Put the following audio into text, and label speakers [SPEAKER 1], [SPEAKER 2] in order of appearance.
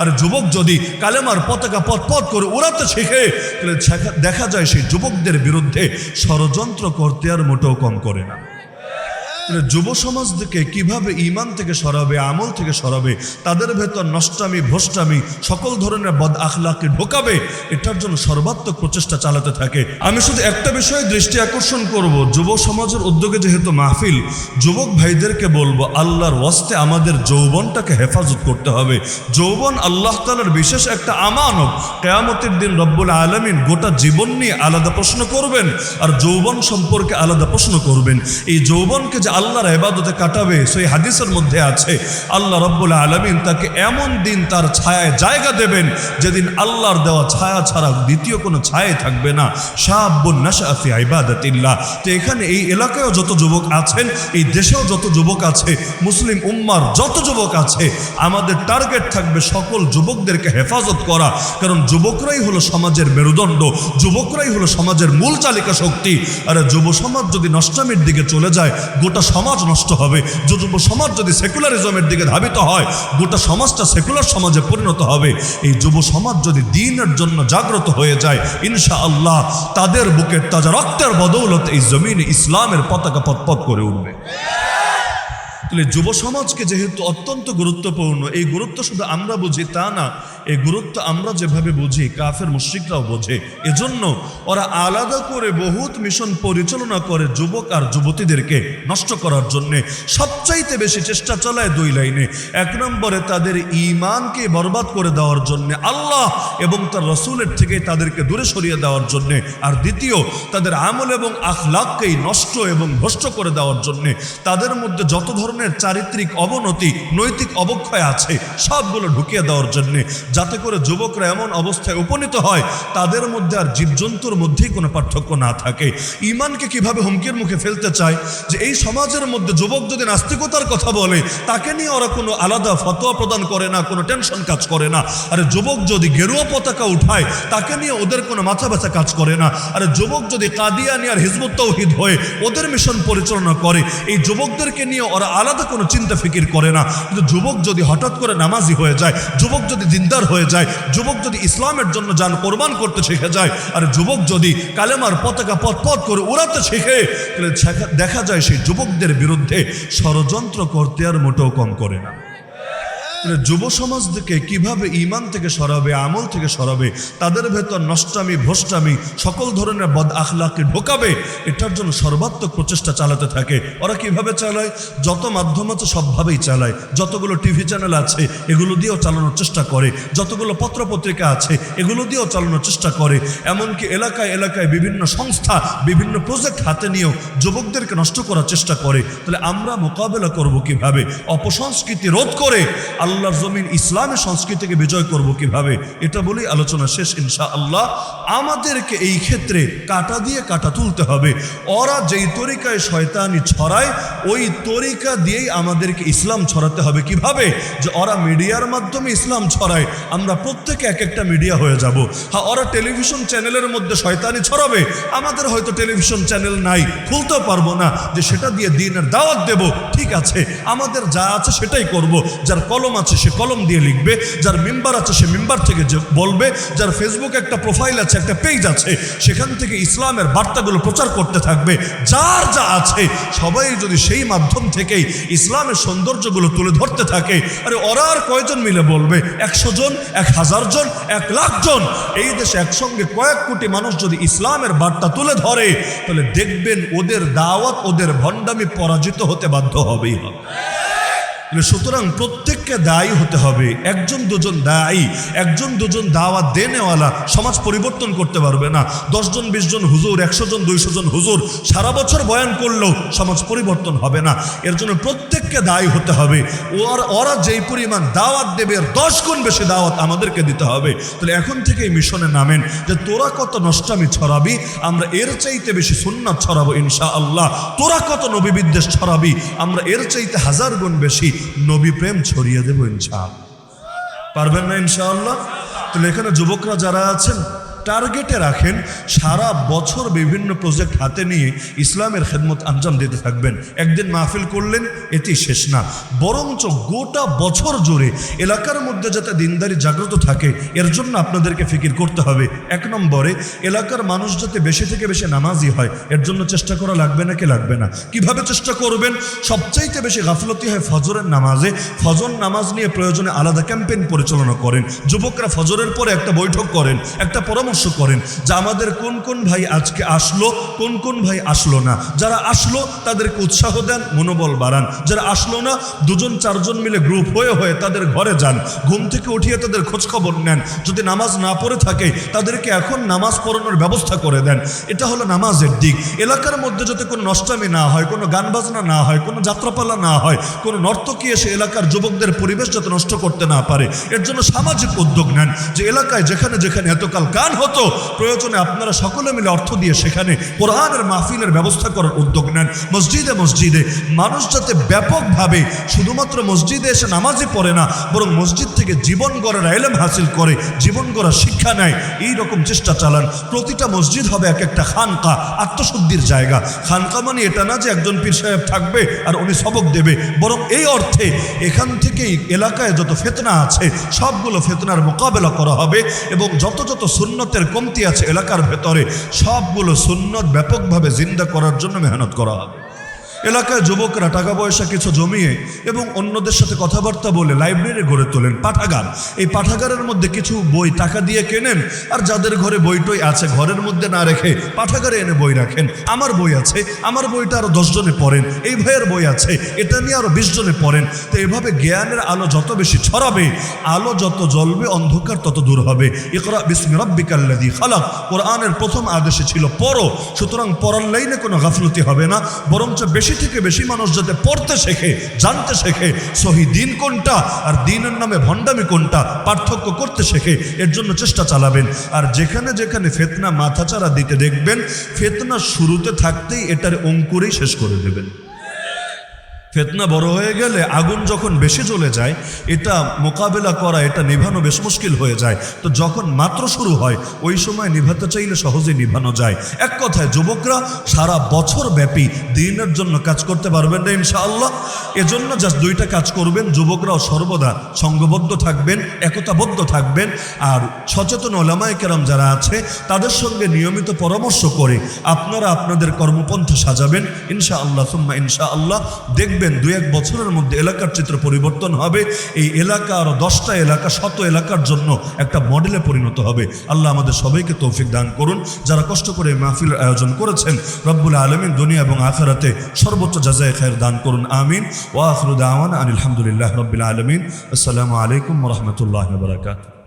[SPEAKER 1] আর যুবক যদি কালেমার পতাকা পথ করে উড়াতে শেখে, তাহলে দেখা যায় সেই যুবকদের বিরুদ্ধে ষড়যন্ত্র করতে আর মোটেও কম করে না। যুব সমাজকে কীভাবে ইমান থেকে সরাবে, আমল থেকে সরাবে, তাদের ভেতর নষ্টামি ভ্রষ্টামি সকল ধরনের বদ আখলাকে ঢোকাবে, এটার জন্য সর্বাত্মক প্রচেষ্টা চালাতে থাকে। আমি শুধু একটা বিষয়ে দৃষ্টি আকর্ষণ করব, যুব সমাজের উদ্যোগে যেহেতু মাহফিল, যুবক ভাইদেরকে বলব, আল্লাহর ওয়াস্তে আমাদের যৌবনটাকে হেফাজত করতে হবে। যৌবন আল্লাহ তালার বিশেষ একটা আমানত। কেয়ামতের দিন রব্বুল আলমিন গোটা জীবন নিয়ে আলাদা প্রশ্ন করবেন, আর যৌবন সম্পর্কে আলাদা প্রশ্ন করবেন। এই যৌবনকে যে আল্লাহর এবাদতে কাটাবে, সেই হাদিসের মধ্যে আছে, আল্লাহ রব্বুল আলমিন তাকে এমন দিন তার ছায়ায় জায়গা দেবেন, যেদিন আল্লাহর দেওয়া ছায়া ছাড়া দ্বিতীয় কোনো ছায়া থাকবে না। শাহাব্বুন নাশাফি আইবাদাতিল্লাহ তো এখানে এই এলাকায়ও যত যুবক আছেন, এই দেশেও যত যুবক আছে, মুসলিম উম্মার যত যুবক আছে, আমাদের টার্গেট থাকবে সকল যুবকদেরকে হেফাজত করা, কারণ যুবকরাই হলো সমাজের মেরুদণ্ড, যুবকরাই হলো সমাজের মূল চালিকা শক্তি। আর যুব সমাজ যদি নষ্টামির দিকে চলে যায়, গোটা সমাজ নষ্ট হবে। যুব সমাজ যদি সেকুলারিজমের দিকে ধাবিত হয়, গোটা সমাজটা সেকুলার সমাজে পরিণত হবে। এই যুব সমাজ যদি দিনের জন্য জাগ্রত হয়ে যায় ইনশা আল্লাহ তাদের বুকের তাজা রক্তের বদৌলত এই জমিনে ইসলামের পতাকা পথ করে উঠবে। তাহলে যুব সমাজকে যেহেতু অত্যন্ত গুরুত্বপূর্ণ, এই গুরুত্ব শুধু আমরা বুঝি তা না এই গুরুত্ব আমরা যেভাবে বুঝি, কাফের মুশ্রিকরাও বোঝে। এজন্য ওরা আলাদা করে বহুত মিশন পরিচালনা করে যুবক আর যুবতীদেরকে নষ্ট করার জন্যে। সবচাইতে বেশি চেষ্টা চালায় দুই লাইনে। এক নম্বরে তাদের ইমানকে বরবাদ করে দেওয়ার জন্যে আল্লাহ এবং তার রসুলের থেকে তাদেরকে দূরে সরিয়ে দেওয়ার জন্যে। আর দ্বিতীয়, তাদের আমল এবং আখলাককেই নষ্ট এবং ভ্রষ্ট করে দেওয়ার জন্যে। তাদের মধ্যে যত ধরনের চারিত্রিক অবনতি, নৈতিক অবক্ষয় আছে, সবগুলো ঢুকিয়ে দেওয়ার জন্যে। যাতে করে যুবকরা এমন অবস্থায় উপনীত হয়, তাদের মধ্যে আর জীবজন্তুর মধ্যেই কোনো পার্থক্য না থাকে। ইমানকে কীভাবে হুমকির মুখে ফেলতে চায়? যে এই সমাজের মধ্যে যুবক যদি নাস্তিকতার কথা বলে, তাকে নিয়ে ওরা কোনো আলাদা ফতোয়া প্রদান করে না, কোনো টেনশন কাজ করে না। আরে যুবক যদি গেরুয়া পতাকা উঠায়, তাকে নিয়ে ওদের কোনো মাথা ব্যথা কাজ করে না। আরে যুবক যদি কাদিয়ানি আর হিজবুত তৌহিদ হয়ে ওদের মিশন পরিচালনা করে, এই যুবকদেরকে নিয়ে ওরা আলাদা কোনো চিন্তা ফিকির করে না। কিন্তু যুবক যদি হঠাৎ করে নামাজি হয়ে যায়, যুবক যদি দিনদার হয়ে যায়। যুবক যদি ইসলামের জন্য যান, কোরবান করতে শিখে যায়, আর যুবক যদি কালেমার পতাকা পথ পথ করে উড়াতে শিখে, তাহলে দেখা যায় সেই যুবকদের বিরুদ্ধে ষড়যন্ত্র করতে আর মোটেও কম করে না। তাহলে যুব সমাজকে কীভাবে ইমান থেকে সরাবে, আমল থেকে সরাবে, তাদের ভেতর নষ্টামি, ভ্রষ্টামি, সকল ধরনের বদ আখলাকে ঢোকাবে, এটার জন্য সর্বাত্মক প্রচেষ্টা চালাতে থাকে। ওরা কীভাবে চালায়? যত মাধ্যম আছে সবভাবেই চালায়। যতগুলো টিভি চ্যানেল আছে, এগুলো দিয়েও চালানোর চেষ্টা করে। যতগুলো পত্রপত্রিকা আছে, এগুলো দিয়েও চালানোর চেষ্টা করে। এমনকি এলাকায় এলাকায় বিভিন্ন সংস্থা, বিভিন্ন প্রজেক্ট হাতে নিয়েও যুবকদেরকে নষ্ট করার চেষ্টা করে। তাহলে আমরা মোকাবেলা করব কীভাবে? অপসংস্কৃতি রোধ করে আল্লাহর জমিন ইসলামের সংস্কৃতিকে বিজয় করব কীভাবে? এটা বলেই আলোচনা শেষ ইনশা আল্লাহ আমাদেরকে এই ক্ষেত্রে কাটা দিয়ে কাটা তুলতে হবে। ওরা যেই তরিকায় শয়তানি ছড়ায়, ওই তরিকা দিয়েই আমাদেরকে ইসলাম ছড়াতে হবে। কীভাবে? যে ওরা মিডিয়ার মাধ্যমে ইসলাম ছড়ায়। আমরা প্রত্যেকে এক একটা মিডিয়া হয়ে যাব। হ্যাঁ ওরা টেলিভিশন চ্যানেলের মধ্যে শয়তানি ছড়াবে। আমাদের হয়তো টেলিভিশন চ্যানেল নাই। খুলতেও পারব না যে সেটা দিয়ে দিনের দাওয়াত দেব। ঠিক আছে, আমাদের যা আছে সেটাই করব। যার কলম আছে, সে কলম দিয়ে লিখবে, যার মেম্বার আছে সে মেম্বার থেকে বলবে, যার ফেসবুকে একটা প্রোফাইল আছে, একটা পেজ আছে, সেখান থেকে ইসলামের বার্তাগুলো প্রচার করতে থাকবে, যার যা আছে, সবাই যদি সেই মাধ্যম থেকেই ইসলামের সৌন্দর্যগুলো তুলে ধরতে থাকে, আরে ওরা আর কয়জন মিলে বলবে? একশো জন, এক হাজার জন, এক লাখ জন? এই দেশে একসঙ্গে কয়েক কোটি মানুষ যদি ইসলামের বার্তা তুলে ধরে, তাহলে দেখবেন ওদের দাওয়াত, ওদের ভণ্ডামি পরাজিত হতে বাধ্য হবেই হবে। সুতরাং প্রত্যেককে দায়ী হতে হবে। একজন দুজন দায়ী, একজন দুজন দাওয়াত দেনেওয়ালা সমাজ পরিবর্তন করতে পারবে না। দশজন বিশ জন হুজুর একশো জন দুইশো জন হুজুর সারা বছর বয়ান করলেও সমাজ পরিবর্তন হবে না। এর জন্য প্রত্যেককে দায়ী হতে হবে। ওর ওরা যেই পরিমাণ দাওয়াত দেবে দশ গুণ বেশি দাওয়াত আমাদেরকে দিতে হবে। তাহলে এখন থেকেই মিশনে নামেন যে, তোরা কত নষ্টামি ছড়াবি, আমরা এর চাইতে বেশি সুন্নাত ছড়াবো ইনশা আল্লাহ তোরা কত নবী বিদ্বেষ ছড়াবি, আমরা এর চাইতে হাজার গুণ বেশি নবী প্রেম ছড়িয়ে দেবো ইনশাআল্লাহ। পারবেন না ইনশাআল্লাহ? তাহলে এখানে যুবকরা যারা আছেন টার্গেটে রাখেন, সারা বছর বিভিন্ন প্রজেক্ট হাতে নিয়ে ইসলামের খেদমত আঞ্জাম দিতে থাকবেন। একদিন মাহফিল করলেন, এটি শেষ না। বরঞ্চ গোটা বছর জুড়ে এলাকার মধ্যে যাতে দিনদারি জাগ্রত থাকে, এর জন্য আপনাদেরকে ফিকির করতে হবে। এক নম্বরে, এলাকার মানুষ যাতে বেশি থেকে বেশি নামাজি হয়, এর জন্য চেষ্টা করা লাগবে না কি লাগবে না? কীভাবে চেষ্টা করবেন? সবচাইতে বেশি গাফলতি হয় ফজরের নামাজে। ফজর নামাজ নিয়ে প্রয়োজনে আলাদা ক্যাম্পেইন পরিচালনা করেন। যুবকরা ফজরের পরে একটা বৈঠক করেন, একটা পরামর্শ করেন যে আমাদের কোন কোন ভাই আজকে আসলো, কোন কোন ভাই আসলো না। যারা আসলো, তাদেরকে উৎসাহ দেন, মনোবল বাড়ান। যারা আসলো না, দুজন চারজন মিলে গ্রুপ হয়ে হয়ে তাদের ঘরে যান। ঘুম থেকে উঠিয়ে তাদের খোঁজ খবর নেন। যদি নামাজ না পড়ে থাকে, তাদেরকে এখন নামাজ পড়ানোর ব্যবস্থা করে দেন। এটা হলো নামাজের দিক। এলাকার মধ্যে যাতে কোনো নষ্টামি না হয়, কোনো গান বাজনা না হয়, কোনো যাত্রাপালা না হয়, কোনো নর্তকী এসে এলাকার যুবকদের পরিবেশ যাতে নষ্ট করতে না পারে, এর জন্য সামাজিক উদ্যোগ নেন। যে এলাকায় যেখানে যেখানে এতকাল গান হতো প্রয়োজনে আপনারা সকলে মিলে অর্থ দিয়ে সেখানে কোরআনের মাহফিলের ব্যবস্থা করার উদ্যোগ নেন। মসজিদে মসজিদে মানুষ যাতে ব্যাপকভাবে শুধুমাত্র মসজিদে এসে নামাজই পড়ে না, বরং মসজিদ থেকে জীবন গড়ার এলেম হাসিল করে, জীবন গড়ার শিক্ষা নেয়, এই রকম চেষ্টা চালান। প্রতিটা মসজিদ হবে এক একটা খানকা, আত্মশুদ্ধির জায়গা। খানকা মানে এটা না যে একজন পীর সাহেব থাকবে আর উনি সবক দেবে, বরং এই অর্থে এখান থেকেই এলাকায় যত ফেতনা আছে, সবগুলো ফেতনার মোকাবেলা করা হবে এবং যত যত সুন্নতের কমতি আছে এলাকার ভেতরে সবগুলো সুন্নত ব্যাপকভাবে জিন্দা করার জন্য মেহনত করা হবে। এলাকায় যুবকরা টাকা পয়সা কিছু জমিয়ে এবং অন্যদের সাথে কথাবার্তা বলে লাইব্রেরি গড়ে তোলেন পাঠাগার। এই পাঠাগারের মধ্যে কিছু বই টাকা দিয়ে কেনেন আর যাদের ঘরে বইটই আছে ঘরের মধ্যে না রেখে পাঠাগারে এনে বই রাখেন। আমার বই আছে, আমার বইটা আরও দশজনে পড়েন, এই ভাইয়ের বই আছে, এটা নিয়ে আরও বিশ জনে পড়েন। তো এভাবে জ্ঞানের আলো যত বেশি ছড়াবে, আলো যত জ্বলবে, অন্ধকার তত দূর হবে। ইকরা বিসমি রব্বিকাল্লাযী খালাক। কোরআনের প্রথম আদেশে ছিল, পড়ো, সুতরাং পড়ার লাইনে কোনো গাফলতি হবে না, বরঞ্চ বেশি থেকে বেশি মানুষ যাতে পড়তে শেখে, জানতে শেখে, সহি দিন কোনটা, আর দিনের নামে ভণ্ডামি কোনটা, পার্থক্য করতে শেখে, এর জন্য চেষ্টা চালাবেন। আর যেখানে যেখানে ফেতনা মাথাচাড়া দিতে দেখবেন, ফেতনা শুরুতে থাকতেই এটার অঙ্কুরেই শেষ করে দেবেন। ফেতনা বড় হয়ে গেলে আগুন যখন বেশি চলে যায়, এটা মোকাবেলা করা, এটা নিভানো বেশ মুশকিল হয়ে যায়। তো যখন মাত্র শুরু হয়, ওই সময় নিভাতে চাইলে সহজে নিভানো যায়। এক কথায়, যুবকরা সারা বছর ব্যাপী দিনের জন্য কাজ করতে পারবেন না, ইনশাআল্লাহ। এজন্য জাস্ট দুইটা কাজ করবেন, যুবকরাও সর্বদা সঙ্গবদ্ধ থাকবেন, একতাবদ্ধ থাকবেন। আর সচেতন ওলামায় কেরাম যারা আছে, তাদের সঙ্গে নিয়মিত পরামর্শ করে আপনারা আপনাদের কর্মপন্থা সাজাবেন ইনশা আল্লাহ সুম্মা ইনশা আল্লাহ দেখবেন দুই এক বছরের মধ্যে এলাকার চিত্র পরিবর্তন হবে। এই এলাকা আরও দশটা এলাকা, শত এলাকার জন্য একটা মডেলে পরিণত হবে। আল্লাহ আমাদের সবাইকে তৌফিক দান করুন। যারা কষ্ট করে মাহফিল আয়োজন করেছেন, রব্বুল আলমিন দুনিয়া এবং আখেরাতে সর্বোচ্চ যাজায় খায়ের দান করুন। আমিন। ওয়াফরুদ আওয়ান আলহামদুলিল্লাহ রব্বিল আলমিন। আসসালামু আলাইকুম রহমতুল্লাহ বারকাত